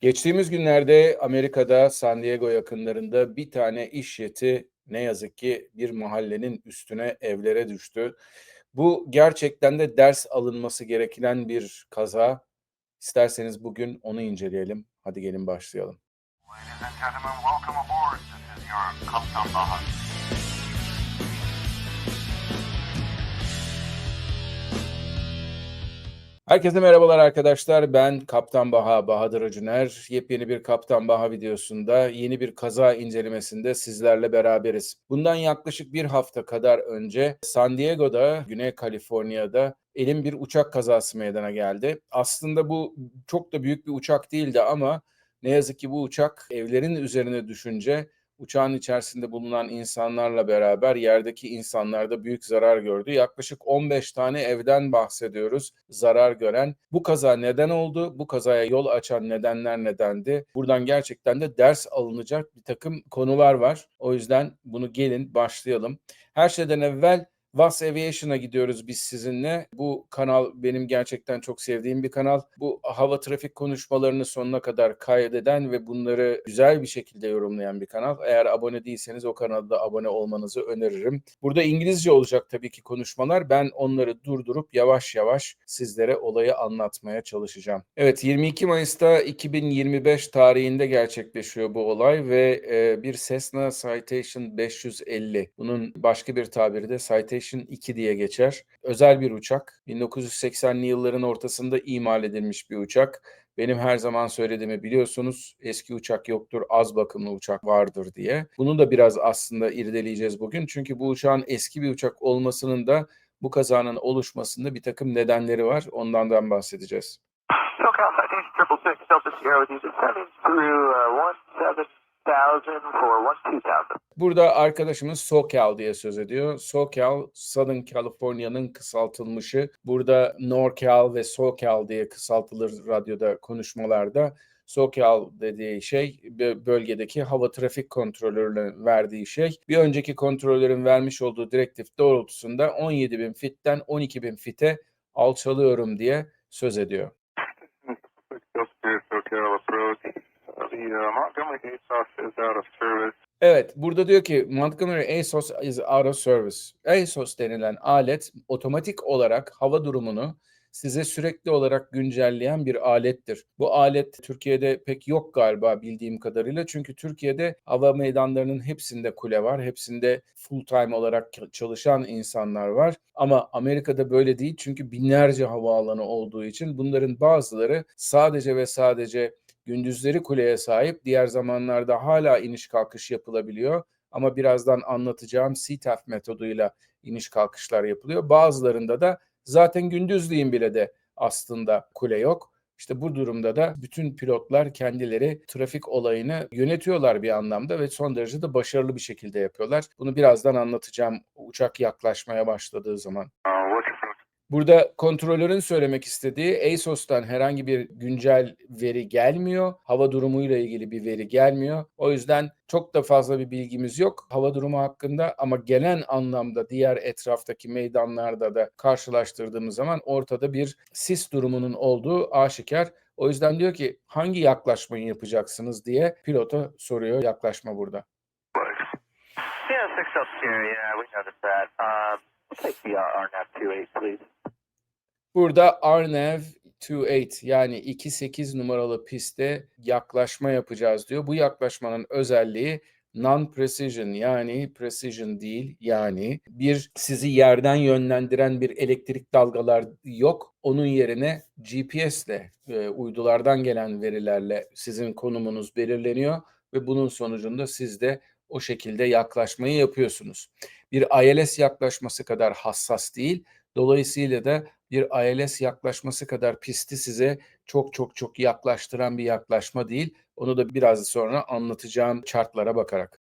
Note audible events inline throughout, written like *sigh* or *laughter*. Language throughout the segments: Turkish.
Geçtiğimiz günlerde Amerika'da San Diego yakınlarında bir tane iş yeti ne yazık ki bir mahallenin üstüne evlere düştü. Bu gerçekten de ders alınması gereken bir kaza. İsterseniz bugün onu inceleyelim. Hadi gelin başlayalım. Ladies and gentlemen, welcome aboard. This is your Kaptan Baha. Herkese merhabalar arkadaşlar. Ben Kaptan Baha, Bahadır Acuner. Yepyeni bir Kaptan Baha videosunda yeni bir kaza incelemesinde sizlerle beraberiz. Bundan yaklaşık bir hafta kadar önce San Diego'da, Güney Kaliforniya'da elin bir uçak kazası meydana geldi. Aslında bu çok da büyük bir uçak değildi ama ne yazık ki bu uçak evlerin üzerine düşünce uçağın içerisinde bulunan insanlarla beraber yerdeki insanlar da büyük zarar gördü. Yaklaşık 15 tane evden bahsediyoruz zarar gören. Bu kaza neden oldu? Bu kazaya yol açan nedenler nedendi? Buradan gerçekten de ders alınacak bir takım konular var. O yüzden bunu gelin başlayalım. Her şeyden evvel Was Aviation'a gidiyoruz biz sizinle. Bu kanal benim gerçekten çok sevdiğim bir kanal. Bu hava trafik konuşmalarını sonuna kadar kaydeden ve bunları güzel bir şekilde yorumlayan bir kanal. Eğer abone değilseniz o kanalda abone olmanızı öneririm. Burada İngilizce olacak tabii ki konuşmalar. Ben onları durdurup yavaş yavaş sizlere olayı anlatmaya çalışacağım. Evet 22 Mayıs'ta 2025 tarihinde gerçekleşiyor bu olay ve e, bir Cessna Citation 550. Bunun başka bir tabiri de Citation Citation 2 diye geçer. Özel bir uçak. 1980'li yılların ortasında imal edilmiş bir uçak. Benim her zaman söylediğimi biliyorsunuz. Eski uçak yoktur, az bakımlı uçak vardır diye. Bunu da biraz aslında irdeleyeceğiz bugün. Çünkü bu uçağın eski bir uçak olmasının da bu kazanın oluşmasında bir takım nedenleri var. Ondan da bahsedeceğiz. SoCal Citation 666 Delta Sierra with you. Descending through uh, 1000 for 12000. Burada arkadaşımız SoCal diye söz ediyor. SoCal, Southern California'nın kısaltılmışı. Burada NorCal ve SoCal diye kısaltılır radyoda konuşmalarda. SoCal dediği şey bölgedeki hava trafik kontrolörünün verdiği şey. Bir önceki kontrolörün vermiş olduğu direktif doğrultusunda 17.000 fitten 12.000 fite alçalıyorum diye söz ediyor. Evet, burada diyor ki Montgomery ASOS is out of service. ASOS denilen alet otomatik olarak hava durumunu size sürekli olarak güncelleyen bir alettir. Bu alet Türkiye'de pek yok galiba bildiğim kadarıyla. Çünkü Türkiye'de hava meydanlarının hepsinde kule var. Hepsinde full time olarak çalışan insanlar var. Ama Amerika'da böyle değil. Çünkü binlerce havaalanı olduğu için bunların bazıları sadece ve sadece gündüzleri kuleye sahip. Diğer zamanlarda hala iniş kalkış yapılabiliyor. Ama birazdan anlatacağım CTAF metoduyla iniş kalkışlar yapılıyor. Bazılarında da zaten gündüzleyin bile de aslında kule yok. İşte bu durumda da bütün pilotlar kendileri trafik olayını yönetiyorlar bir anlamda ve son derece de başarılı bir şekilde yapıyorlar. Bunu birazdan anlatacağım uçak yaklaşmaya başladığı zaman. Your Burada kontrolörün söylemek istediği ASOS'tan herhangi bir güncel veri gelmiyor. Hava durumuyla ilgili bir veri gelmiyor. O yüzden çok da fazla bir bilgimiz yok hava durumu hakkında ama gelen anlamda diğer etraftaki meydanlarda da karşılaştırdığımız zaman ortada bir sis durumunun olduğu aşikar. O yüzden diyor ki hangi yaklaşmayı yapacaksınız diye pilota soruyor yaklaşma burada. Yeah, uh, RNAV 28, please. Burada RNAV 28 yani 28 numaralı piste yaklaşma yapacağız diyor. Bu yaklaşmanın özelliği non-precision yani precision değil yani bir sizi yerden yönlendiren bir elektrik dalgalar yok. Onun yerine GPS ile e, uydulardan gelen verilerle sizin konumunuz belirleniyor ve bunun sonucunda siz de o şekilde yaklaşmayı yapıyorsunuz. Bir ILS yaklaşması kadar hassas değil. Dolayısıyla da bir ILS yaklaşması kadar pisti size çok çok çok yaklaştıran bir yaklaşma değil. Onu da biraz sonra anlatacağım chartlara bakarak.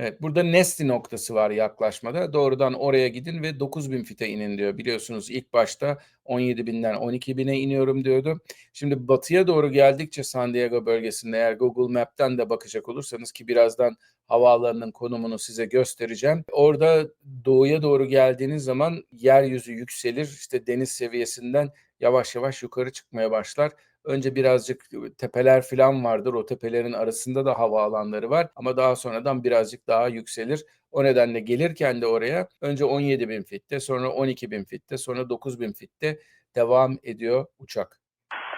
Evet, burada Nesti noktası var yaklaşmada. Doğrudan oraya gidin ve 9000 fite inin diyor. Biliyorsunuz ilk başta 17.000'den 12.000'e iniyorum diyordu. Şimdi batıya doğru geldikçe San Diego bölgesinde eğer Google Map'ten de bakacak olursanız ki birazdan havaalanının konumunu size göstereceğim. Orada doğuya doğru geldiğiniz zaman yeryüzü yükselir. İşte deniz seviyesinden yavaş yavaş yukarı çıkmaya başlar. Önce birazcık tepeler falan vardır. O tepelerin arasında da havaalanları var. Ama daha sonradan birazcık daha yükselir. O nedenle gelirken de oraya önce 17 bin fitte, sonra 12 bin fitte, sonra 9 bin fitte devam ediyor uçak.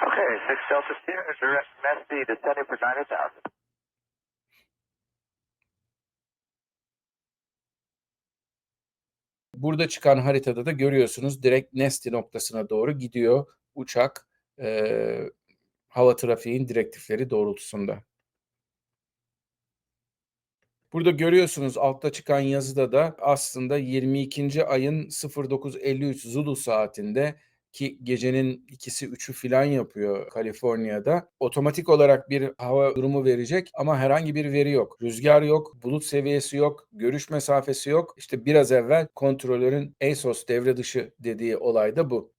Okay, 6 Delta Sierra, Nesty descending for 90,000. Burada çıkan haritada da görüyorsunuz direkt Nesti noktasına doğru gidiyor uçak eee, hava trafiğin direktifleri doğrultusunda. Burada görüyorsunuz altta çıkan yazıda da aslında 22. ayın 09.53 Zulu saatinde ki gecenin ikisi üçü filan yapıyor Kaliforniya'da. Otomatik olarak bir hava durumu verecek ama herhangi bir veri yok. Rüzgar yok, bulut seviyesi yok, görüş mesafesi yok. İşte biraz evvel kontrolörün ASOS devre dışı dediği olay da bu.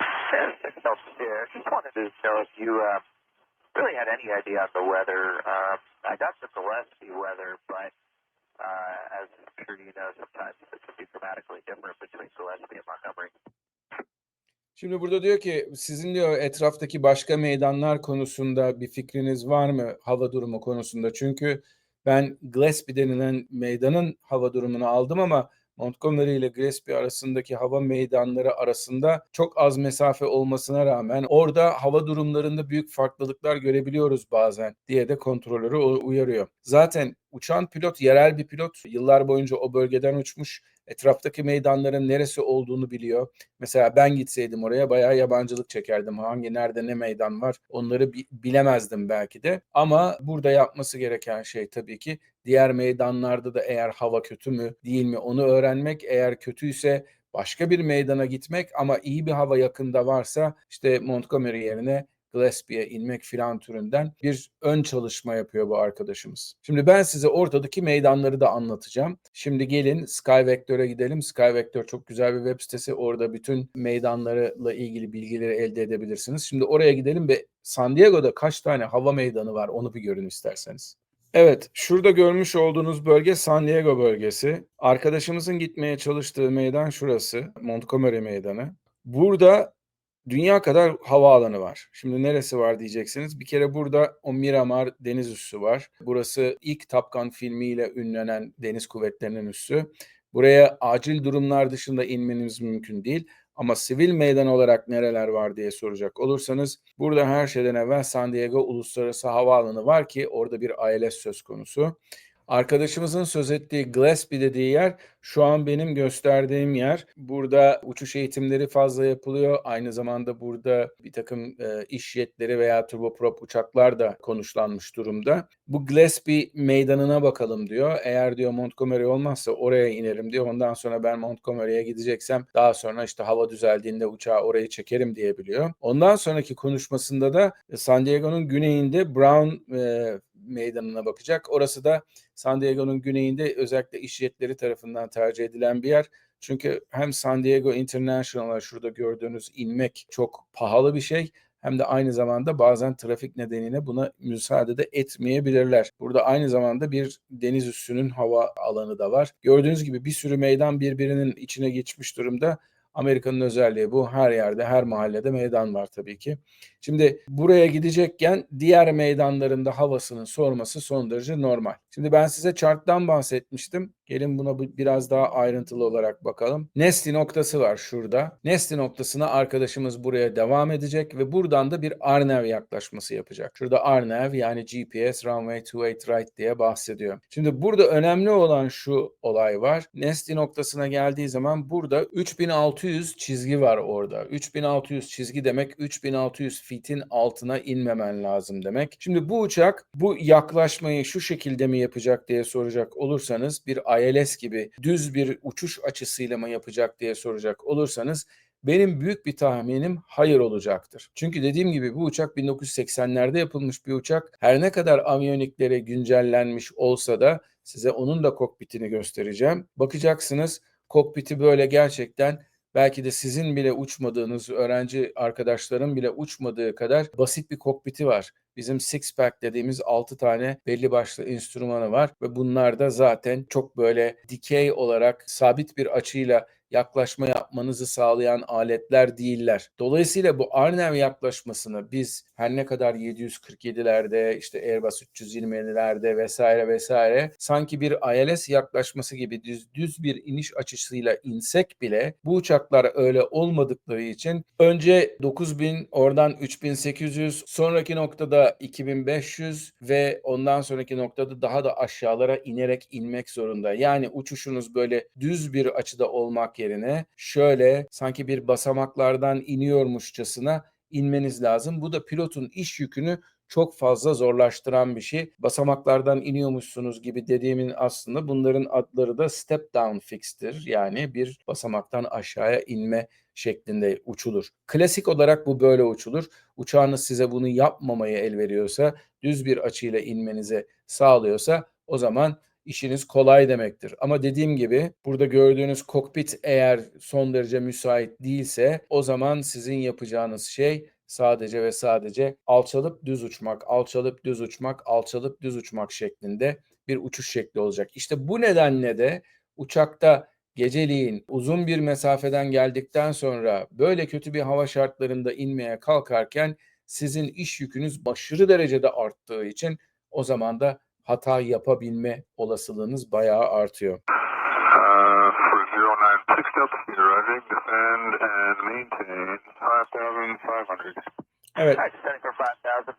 Yeah, 6 Delta Sierra, to know if you uh, *clears throat* really had any idea on the weather. Um, I got the Gillespie weather, but uh, as I'm sure you know, sometimes it can be dramatically different between Gillespie and Montgomery. Şimdi burada diyor ki sizin diyor etraftaki başka meydanlar konusunda bir fikriniz var mı hava durumu konusunda? Çünkü ben Gillespie denilen meydanın hava durumunu aldım ama Montgomery ile Gillespie arasındaki hava meydanları arasında çok az mesafe olmasına rağmen orada hava durumlarında büyük farklılıklar görebiliyoruz bazen diye de kontrolörü uyarıyor. Zaten uçan pilot yerel bir pilot. Yıllar boyunca o bölgeden uçmuş. Etraftaki meydanların neresi olduğunu biliyor. Mesela ben gitseydim oraya bayağı yabancılık çekerdim. Hangi nerede ne meydan var onları bi- bilemezdim belki de. Ama burada yapması gereken şey tabii ki diğer meydanlarda da eğer hava kötü mü değil mi onu öğrenmek. Eğer kötüyse başka bir meydana gitmek ama iyi bir hava yakında varsa işte Montgomery yerine Gillespie'ye inmek filan türünden bir ön çalışma yapıyor bu arkadaşımız. Şimdi ben size ortadaki meydanları da anlatacağım. Şimdi gelin SkyVector'a gidelim. SkyVector çok güzel bir web sitesi. Orada bütün meydanlarla ilgili bilgileri elde edebilirsiniz. Şimdi oraya gidelim ve San Diego'da kaç tane hava meydanı var onu bir görün isterseniz. Evet, şurada görmüş olduğunuz bölge San Diego bölgesi. Arkadaşımızın gitmeye çalıştığı meydan şurası, Montgomery Meydanı. Burada dünya kadar havaalanı var. Şimdi neresi var diyeceksiniz. Bir kere burada o Miramar deniz üssü var. Burası ilk Top Gun filmiyle ünlenen deniz kuvvetlerinin üssü. Buraya acil durumlar dışında inmeniz mümkün değil. Ama sivil meydan olarak nereler var diye soracak olursanız burada her şeyden evvel San Diego Uluslararası Havaalanı var ki orada bir ALS söz konusu. Arkadaşımızın söz ettiği Gillespie dediği yer şu an benim gösterdiğim yer. Burada uçuş eğitimleri fazla yapılıyor. Aynı zamanda burada bir takım e, iş jetleri veya turboprop uçaklar da konuşlanmış durumda. Bu Gillespie meydanına bakalım diyor. Eğer diyor Montgomery olmazsa oraya inerim diyor. Ondan sonra ben Montgomery'e gideceksem daha sonra işte hava düzeldiğinde uçağı oraya çekerim diyebiliyor. Ondan sonraki konuşmasında da e, San Diego'nun güneyinde Brown e, meydanına bakacak. Orası da San Diego'nun güneyinde özellikle iş jetleri tarafından tercih edilen bir yer. Çünkü hem San Diego International'a şurada gördüğünüz inmek çok pahalı bir şey hem de aynı zamanda bazen trafik nedeniyle buna müsaade de etmeyebilirler. Burada aynı zamanda bir deniz üssünün hava alanı da var. Gördüğünüz gibi bir sürü meydan birbirinin içine geçmiş durumda. Amerika'nın özelliği bu. Her yerde, her mahallede meydan var tabii ki. Şimdi buraya gidecekken diğer meydanlarında havasının sorması son derece normal. Şimdi ben size charttan bahsetmiştim. Gelin buna bu- biraz daha ayrıntılı olarak bakalım. Nesli noktası var şurada. Nesli noktasına arkadaşımız buraya devam edecek ve buradan da bir Arnev yaklaşması yapacak. Şurada Arnev yani GPS Runway 28 Right diye bahsediyor. Şimdi burada önemli olan şu olay var. Nesli noktasına geldiği zaman burada 3600 çizgi var orada. 3600 çizgi demek 3600 fitin altına inmemen lazım demek. Şimdi bu uçak bu yaklaşmayı şu şekilde mi yapacak diye soracak olursanız bir ILS gibi düz bir uçuş açısıyla mı yapacak diye soracak olursanız benim büyük bir tahminim hayır olacaktır. Çünkü dediğim gibi bu uçak 1980'lerde yapılmış bir uçak. Her ne kadar aviyonikleri güncellenmiş olsa da size onun da kokpitini göstereceğim. Bakacaksınız kokpiti böyle gerçekten belki de sizin bile uçmadığınız öğrenci arkadaşların bile uçmadığı kadar basit bir kokpiti var. bizim six pack dediğimiz 6 tane belli başlı enstrümanı var ve bunlar da zaten çok böyle dikey olarak sabit bir açıyla yaklaşma yapmanızı sağlayan aletler değiller. Dolayısıyla bu Arnev yaklaşmasını biz her ne kadar 747'lerde işte Airbus 320'lerde vesaire vesaire sanki bir ILS yaklaşması gibi düz, düz bir iniş açısıyla insek bile bu uçaklar öyle olmadıkları için önce 9000 oradan 3800 sonraki noktada 2500 ve ondan sonraki noktada daha da aşağılara inerek inmek zorunda. Yani uçuşunuz böyle düz bir açıda olmak yerine şöyle sanki bir basamaklardan iniyormuşçasına inmeniz lazım. Bu da pilotun iş yükünü çok fazla zorlaştıran bir şey. Basamaklardan iniyormuşsunuz gibi dediğimin aslında bunların adları da step down fix'tir. Yani bir basamaktan aşağıya inme şeklinde uçulur. Klasik olarak bu böyle uçulur. Uçağınız size bunu yapmamayı el veriyorsa, düz bir açıyla inmenize sağlıyorsa o zaman işiniz kolay demektir. Ama dediğim gibi burada gördüğünüz kokpit eğer son derece müsait değilse o zaman sizin yapacağınız şey sadece ve sadece alçalıp düz uçmak, alçalıp düz uçmak, alçalıp düz uçmak şeklinde bir uçuş şekli olacak. İşte bu nedenle de uçakta geceliğin uzun bir mesafeden geldikten sonra böyle kötü bir hava şartlarında inmeye kalkarken sizin iş yükünüz aşırı derecede arttığı için o zaman da hata yapabilme olasılığınız bayağı artıyor. Uh, for 096 Delta Speed arriving, descend and maintain 5,500. Evet Alright, descending for 5,500, 6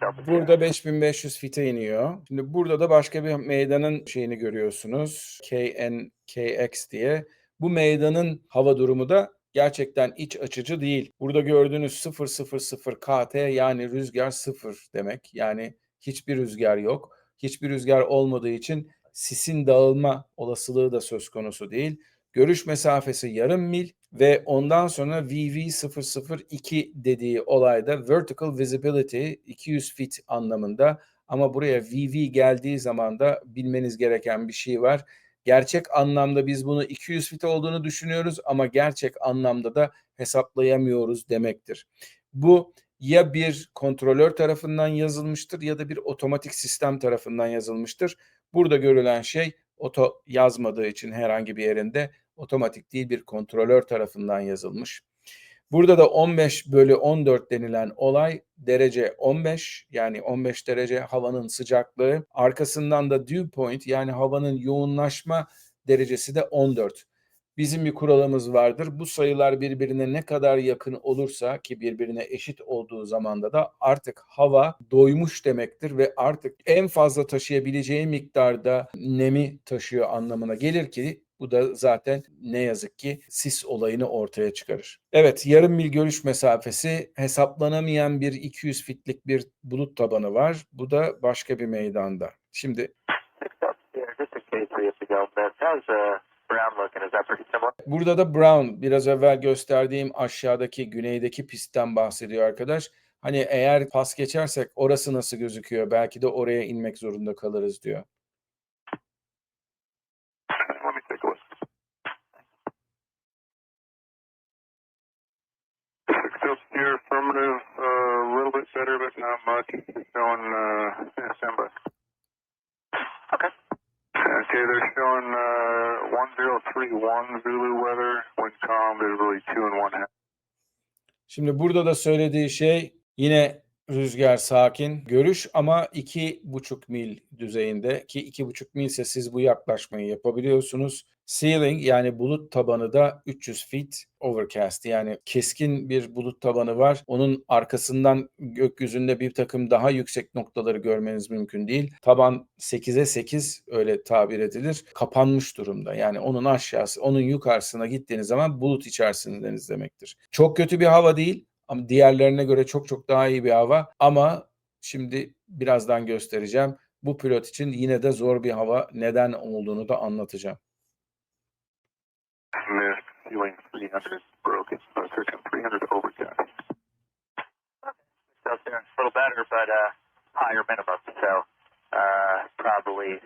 Delta Sierra. Burada 5500 fite iniyor. Şimdi burada da başka bir meydanın şeyini görüyorsunuz. KNKX diye. Bu meydanın hava durumu da gerçekten iç açıcı değil. Burada gördüğünüz 000 KT yani rüzgar sıfır demek. Yani hiçbir rüzgar yok. Hiçbir rüzgar olmadığı için sisin dağılma olasılığı da söz konusu değil. Görüş mesafesi yarım mil ve ondan sonra VV002 dediği olayda vertical visibility 200 feet anlamında ama buraya VV geldiği zaman da bilmeniz gereken bir şey var. Gerçek anlamda biz bunu 200 feet olduğunu düşünüyoruz ama gerçek anlamda da hesaplayamıyoruz demektir. Bu ya bir kontrolör tarafından yazılmıştır ya da bir otomatik sistem tarafından yazılmıştır. Burada görülen şey oto yazmadığı için herhangi bir yerinde otomatik değil bir kontrolör tarafından yazılmış. Burada da 15 bölü 14 denilen olay derece 15 yani 15 derece havanın sıcaklığı. Arkasından da dew point yani havanın yoğunlaşma derecesi de 14. Bizim bir kuralımız vardır. Bu sayılar birbirine ne kadar yakın olursa ki birbirine eşit olduğu zamanda da artık hava doymuş demektir ve artık en fazla taşıyabileceği miktarda nemi taşıyor anlamına gelir ki bu da zaten ne yazık ki sis olayını ortaya çıkarır. Evet yarım mil görüş mesafesi hesaplanamayan bir 200 fitlik bir bulut tabanı var. Bu da başka bir meydanda. Şimdi 6 Delta Sierra, just in case we have to go. That, that was brown looking. Is that pretty similar? Burada da Brown biraz evvel gösterdiğim aşağıdaki güneydeki pistten bahsediyor arkadaş. Hani eğer pas geçersek orası nasıl gözüküyor? Belki de oraya inmek zorunda kalırız diyor. Uh, uh. Okay. Okay, they're showing, uh, 1031 Zulu weather, wind calm, visually two and one half. Şimdi burada da söylediği şey yine rüzgar sakin, görüş ama iki buçuk mil düzeyinde ki iki buçuk milse siz bu yaklaşmayı yapabiliyorsunuz. Ceiling yani bulut tabanı da 300 feet overcast yani keskin bir bulut tabanı var. Onun arkasından gökyüzünde bir takım daha yüksek noktaları görmeniz mümkün değil. Taban 8'e 8 öyle tabir edilir. Kapanmış durumda. Yani onun aşağısı, onun yukarısına gittiğiniz zaman bulut içerisindeniz demektir. Çok kötü bir hava değil ama diğerlerine göre çok çok daha iyi bir hava ama şimdi birazdan göstereceğim. Bu pilot için yine de zor bir hava neden olduğunu da anlatacağım. Missed, ceiling 300 broken, uh, searching 300 overcast. Delta Sierra, a little better, but higher minimum. So uh, probably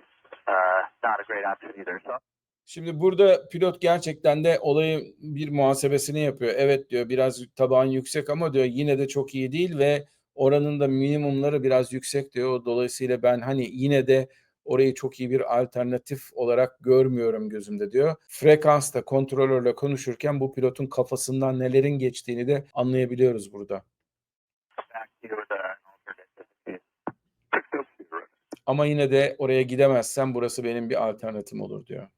uh, not a great option either. So Şimdi burada pilot gerçekten de olayın bir muhasebesini yapıyor. Evet diyor biraz taban yüksek ama diyor yine de çok iyi değil ve oranın da minimumları biraz yüksek diyor. Dolayısıyla ben hani yine de orayı çok iyi bir alternatif olarak görmüyorum gözümde diyor. Frekansta kontrolörle konuşurken bu pilotun kafasından nelerin geçtiğini de anlayabiliyoruz burada. Ama yine de oraya gidemezsem burası benim bir alternatifim olur diyor.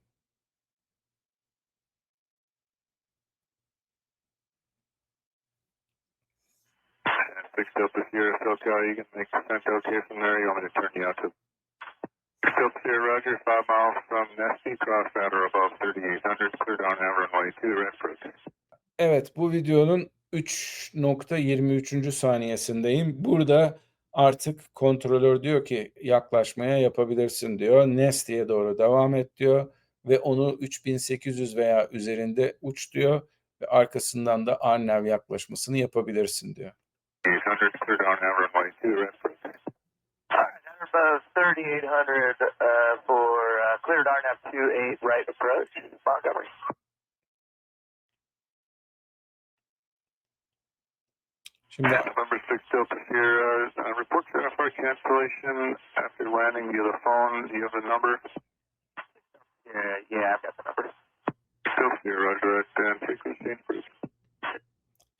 Six Delta Sierra, SoCal, you can make descent okay from there. You want me to turn you out to Delta Sierra, Roger, five miles from Nessie, cross that or above 3800, clear down now runway two, red. Evet, bu videonun 3.23. saniyesindeyim. Burada artık kontrolör diyor ki yaklaşmaya yapabilirsin diyor. Nest'ye doğru devam et diyor ve onu 3800 veya üzerinde uç diyor ve arkasından da Arnev yaklaşmasını yapabilirsin diyor. 800, clear down now runway two, red approach. Alright, Airbus 3800 uh, for uh, cleared RNAV 28 right approach, Montgomery. Şimdi Number six Delta Sierra, uh, report identified cancellation after landing via the phone. Do you have the number? Yeah, yeah, I've got the number. Delta Sierra, Roger, that, and take the scene, please.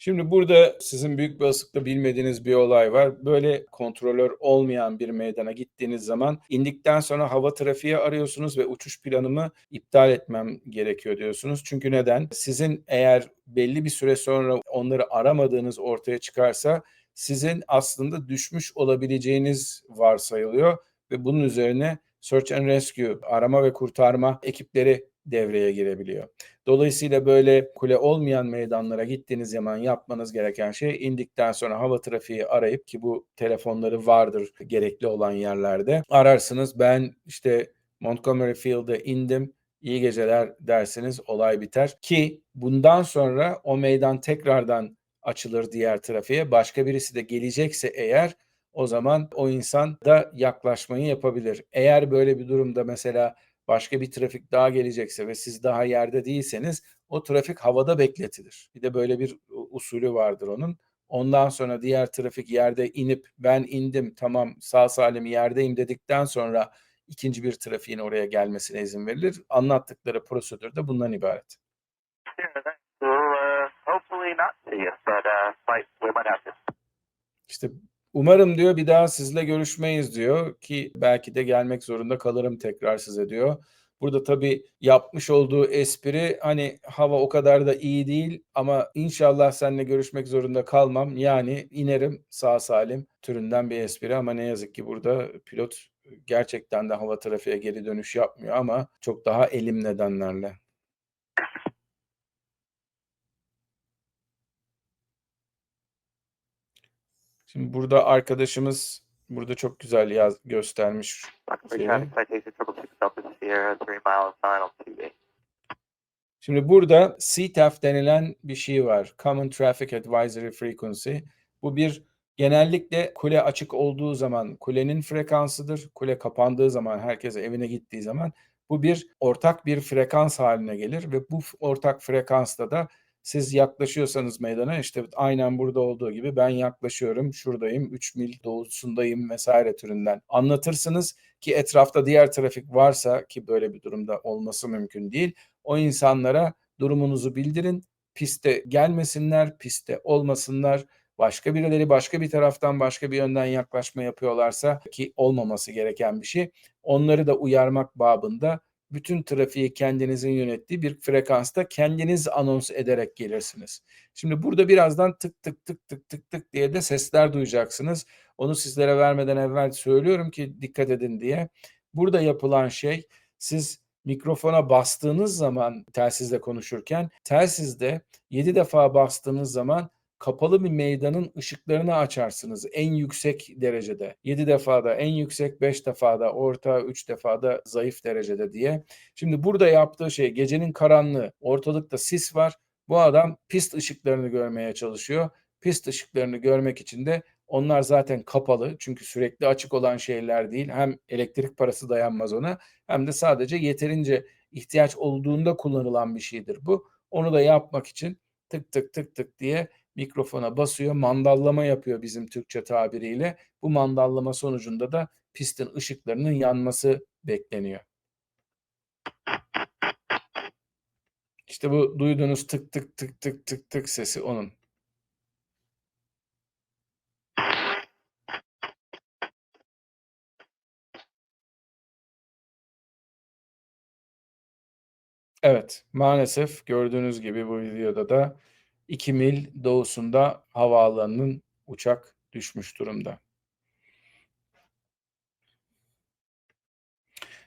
Şimdi burada sizin büyük bir olasılıkla bilmediğiniz bir olay var. Böyle kontrolör olmayan bir meydana gittiğiniz zaman indikten sonra hava trafiği arıyorsunuz ve uçuş planımı iptal etmem gerekiyor diyorsunuz. Çünkü neden? Sizin eğer belli bir süre sonra onları aramadığınız ortaya çıkarsa sizin aslında düşmüş olabileceğiniz varsayılıyor ve bunun üzerine Search and Rescue, arama ve kurtarma ekipleri devreye girebiliyor. Dolayısıyla böyle kule olmayan meydanlara gittiğiniz zaman yapmanız gereken şey indikten sonra hava trafiği arayıp ki bu telefonları vardır gerekli olan yerlerde ararsınız. Ben işte Montgomery Field'e indim. İyi geceler dersiniz olay biter ki bundan sonra o meydan tekrardan açılır diğer trafiğe. Başka birisi de gelecekse eğer o zaman o insan da yaklaşmayı yapabilir. Eğer böyle bir durumda mesela başka bir trafik daha gelecekse ve siz daha yerde değilseniz o trafik havada bekletilir. Bir de böyle bir usulü vardır onun. Ondan sonra diğer trafik yerde inip ben indim tamam sağ salim yerdeyim dedikten sonra ikinci bir trafiğin oraya gelmesine izin verilir. Anlattıkları prosedür de bundan ibaret. Uh, uh. İşte umarım diyor bir daha sizle görüşmeyiz diyor ki belki de gelmek zorunda kalırım tekrar size diyor. Burada tabii yapmış olduğu espri hani hava o kadar da iyi değil ama inşallah seninle görüşmek zorunda kalmam. Yani inerim sağ salim türünden bir espri ama ne yazık ki burada pilot gerçekten de hava trafiğe geri dönüş yapmıyor ama çok daha elim nedenlerle. Şimdi burada arkadaşımız burada çok güzel yaz göstermiş. Şimdi burada CTAF denilen bir şey var. Common Traffic Advisory Frequency. Bu bir genellikle kule açık olduğu zaman kulenin frekansıdır. Kule kapandığı zaman herkes evine gittiği zaman bu bir ortak bir frekans haline gelir ve bu ortak frekansta da siz yaklaşıyorsanız meydana işte aynen burada olduğu gibi ben yaklaşıyorum, şuradayım, 3 mil doğusundayım vesaire türünden anlatırsınız ki etrafta diğer trafik varsa ki böyle bir durumda olması mümkün değil. O insanlara durumunuzu bildirin. Piste gelmesinler, piste olmasınlar. Başka birileri başka bir taraftan başka bir yönden yaklaşma yapıyorlarsa ki olmaması gereken bir şey. Onları da uyarmak babında bütün trafiği kendinizin yönettiği bir frekansta kendiniz anons ederek gelirsiniz. Şimdi burada birazdan tık tık tık tık tık tık diye de sesler duyacaksınız. Onu sizlere vermeden evvel söylüyorum ki dikkat edin diye. Burada yapılan şey siz mikrofona bastığınız zaman telsizle konuşurken telsizde 7 defa bastığınız zaman kapalı bir meydanın ışıklarını açarsınız en yüksek derecede. 7 defada en yüksek, 5 defada orta, 3 defada zayıf derecede diye. Şimdi burada yaptığı şey gecenin karanlığı, ortalıkta sis var. Bu adam pist ışıklarını görmeye çalışıyor. Pist ışıklarını görmek için de onlar zaten kapalı çünkü sürekli açık olan şeyler değil. Hem elektrik parası dayanmaz ona hem de sadece yeterince ihtiyaç olduğunda kullanılan bir şeydir bu. Onu da yapmak için tık tık tık tık diye mikrofona basıyor, mandallama yapıyor bizim Türkçe tabiriyle. Bu mandallama sonucunda da pistin ışıklarının yanması bekleniyor. İşte bu duyduğunuz tık tık tık tık tık tık sesi onun. Evet, maalesef gördüğünüz gibi bu videoda da 2 mil doğusunda havaalanının uçak düşmüş durumda.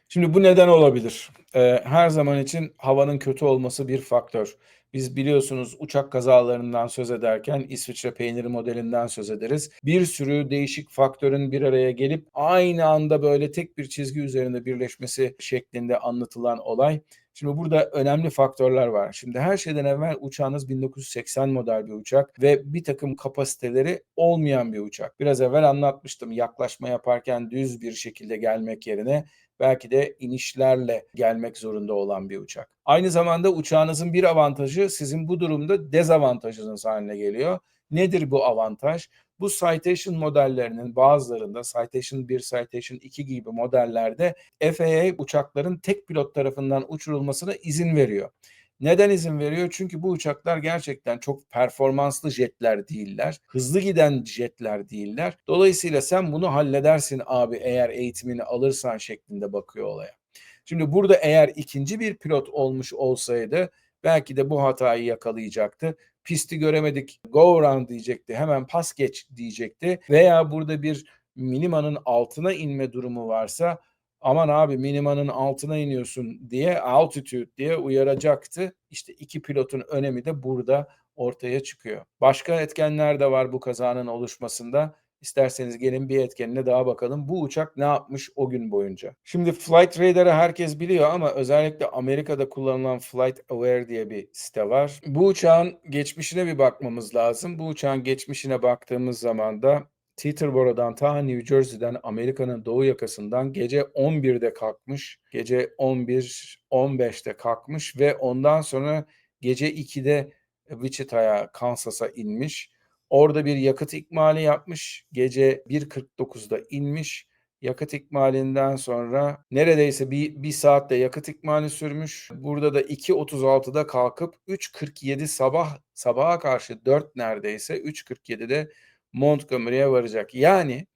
Şimdi bu neden olabilir? Ee, her zaman için havanın kötü olması bir faktör. Biz biliyorsunuz uçak kazalarından söz ederken İsviçre peyniri modelinden söz ederiz. Bir sürü değişik faktörün bir araya gelip aynı anda böyle tek bir çizgi üzerinde birleşmesi şeklinde anlatılan olay. Şimdi burada önemli faktörler var. Şimdi her şeyden evvel uçağınız 1980 model bir uçak ve bir takım kapasiteleri olmayan bir uçak. Biraz evvel anlatmıştım. Yaklaşma yaparken düz bir şekilde gelmek yerine belki de inişlerle gelmek zorunda olan bir uçak. Aynı zamanda uçağınızın bir avantajı sizin bu durumda dezavantajınız haline geliyor. Nedir bu avantaj? Bu Citation modellerinin bazılarında Citation 1, Citation 2 gibi modellerde FAA uçakların tek pilot tarafından uçurulmasına izin veriyor. Neden izin veriyor? Çünkü bu uçaklar gerçekten çok performanslı jetler değiller. Hızlı giden jetler değiller. Dolayısıyla sen bunu halledersin abi eğer eğitimini alırsan şeklinde bakıyor olaya. Şimdi burada eğer ikinci bir pilot olmuş olsaydı belki de bu hatayı yakalayacaktı. Pisti göremedik go around diyecekti hemen pas geç diyecekti veya burada bir minimanın altına inme durumu varsa aman abi minimanın altına iniyorsun diye altitude diye uyaracaktı. İşte iki pilotun önemi de burada ortaya çıkıyor. Başka etkenler de var bu kazanın oluşmasında. İsterseniz gelin bir etkenine daha bakalım. Bu uçak ne yapmış o gün boyunca? Şimdi Flight Radar'ı herkes biliyor ama özellikle Amerika'da kullanılan Flight Aware diye bir site var. Bu uçağın geçmişine bir bakmamız lazım. Bu uçağın geçmişine baktığımız zaman da Teterboro'dan ta New Jersey'den Amerika'nın doğu yakasından gece 11'de kalkmış. Gece 11-15'te kalkmış ve ondan sonra gece 2'de Wichita'ya, Kansas'a inmiş. Orada bir yakıt ikmali yapmış. Gece 1.49'da inmiş. Yakıt ikmalinden sonra neredeyse bir, bir saatte yakıt ikmali sürmüş. Burada da 2.36'da kalkıp 3.47 sabah sabaha karşı 4 neredeyse 3.47'de Montgomery'e varacak. Yani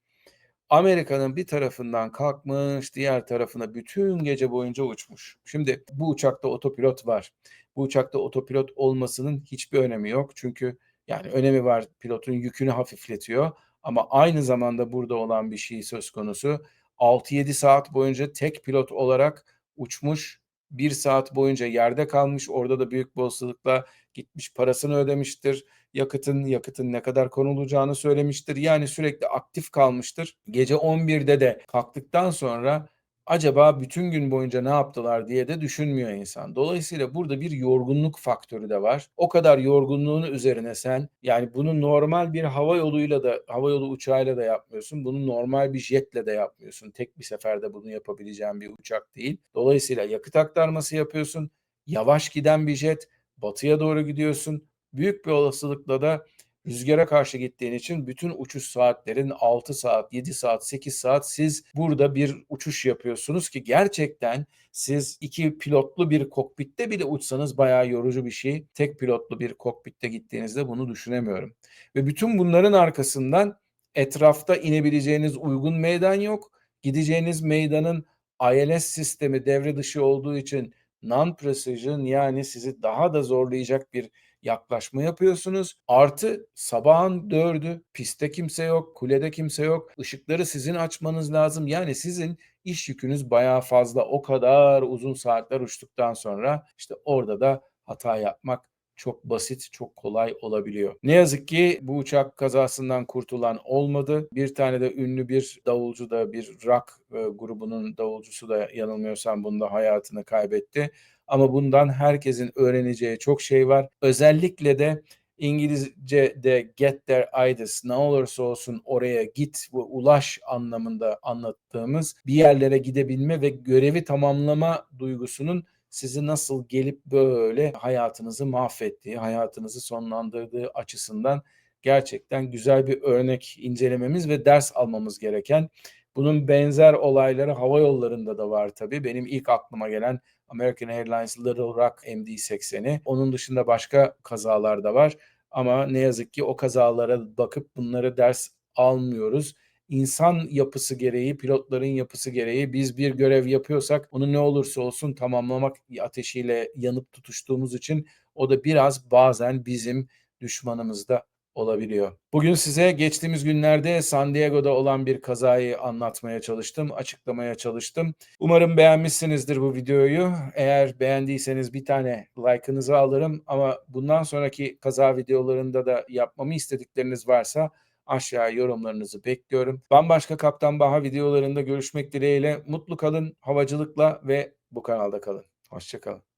Amerika'nın bir tarafından kalkmış, diğer tarafına bütün gece boyunca uçmuş. Şimdi bu uçakta otopilot var. Bu uçakta otopilot olmasının hiçbir önemi yok. Çünkü yani önemi var pilotun yükünü hafifletiyor. Ama aynı zamanda burada olan bir şey söz konusu. 6-7 saat boyunca tek pilot olarak uçmuş. Bir saat boyunca yerde kalmış. Orada da büyük bir gitmiş parasını ödemiştir. Yakıtın yakıtın ne kadar konulacağını söylemiştir. Yani sürekli aktif kalmıştır. Gece 11'de de kalktıktan sonra acaba bütün gün boyunca ne yaptılar diye de düşünmüyor insan. Dolayısıyla burada bir yorgunluk faktörü de var. O kadar yorgunluğun üzerine sen yani bunu normal bir hava yoluyla da hava yolu uçağıyla da yapmıyorsun. Bunu normal bir jetle de yapmıyorsun. Tek bir seferde bunu yapabileceğin bir uçak değil. Dolayısıyla yakıt aktarması yapıyorsun. Yavaş giden bir jet. Batıya doğru gidiyorsun. Büyük bir olasılıkla da rüzgara karşı gittiğin için bütün uçuş saatlerin 6 saat, 7 saat, 8 saat siz burada bir uçuş yapıyorsunuz ki gerçekten siz iki pilotlu bir kokpitte bile uçsanız bayağı yorucu bir şey. Tek pilotlu bir kokpitte gittiğinizde bunu düşünemiyorum. Ve bütün bunların arkasından etrafta inebileceğiniz uygun meydan yok. Gideceğiniz meydanın ILS sistemi devre dışı olduğu için non-precision yani sizi daha da zorlayacak bir yaklaşma yapıyorsunuz. Artı sabahın dördü, pistte kimse yok, kulede kimse yok. Işıkları sizin açmanız lazım. Yani sizin iş yükünüz bayağı fazla. O kadar uzun saatler uçtuktan sonra işte orada da hata yapmak çok basit, çok kolay olabiliyor. Ne yazık ki bu uçak kazasından kurtulan olmadı. Bir tane de ünlü bir davulcu da bir rock e, grubunun davulcusu da yanılmıyorsam bunda hayatını kaybetti. Ama bundan herkesin öğreneceği çok şey var. Özellikle de İngilizce'de get there itis ne olursa olsun oraya git ve ulaş anlamında anlattığımız bir yerlere gidebilme ve görevi tamamlama duygusunun sizi nasıl gelip böyle hayatınızı mahvettiği, hayatınızı sonlandırdığı açısından gerçekten güzel bir örnek incelememiz ve ders almamız gereken. Bunun benzer olayları hava yollarında da var tabii. Benim ilk aklıma gelen American Airlines Little Rock MD-80'i. Onun dışında başka kazalar da var. Ama ne yazık ki o kazalara bakıp bunları ders almıyoruz. İnsan yapısı gereği, pilotların yapısı gereği biz bir görev yapıyorsak onu ne olursa olsun tamamlamak ateşiyle yanıp tutuştuğumuz için o da biraz bazen bizim düşmanımızda olabiliyor. Bugün size geçtiğimiz günlerde San Diego'da olan bir kazayı anlatmaya çalıştım, açıklamaya çalıştım. Umarım beğenmişsinizdir bu videoyu. Eğer beğendiyseniz bir tane like'ınızı alırım ama bundan sonraki kaza videolarında da yapmamı istedikleriniz varsa aşağı yorumlarınızı bekliyorum. Bambaşka Kaptan Baha videolarında görüşmek dileğiyle mutlu kalın, havacılıkla ve bu kanalda kalın. Hoşçakalın.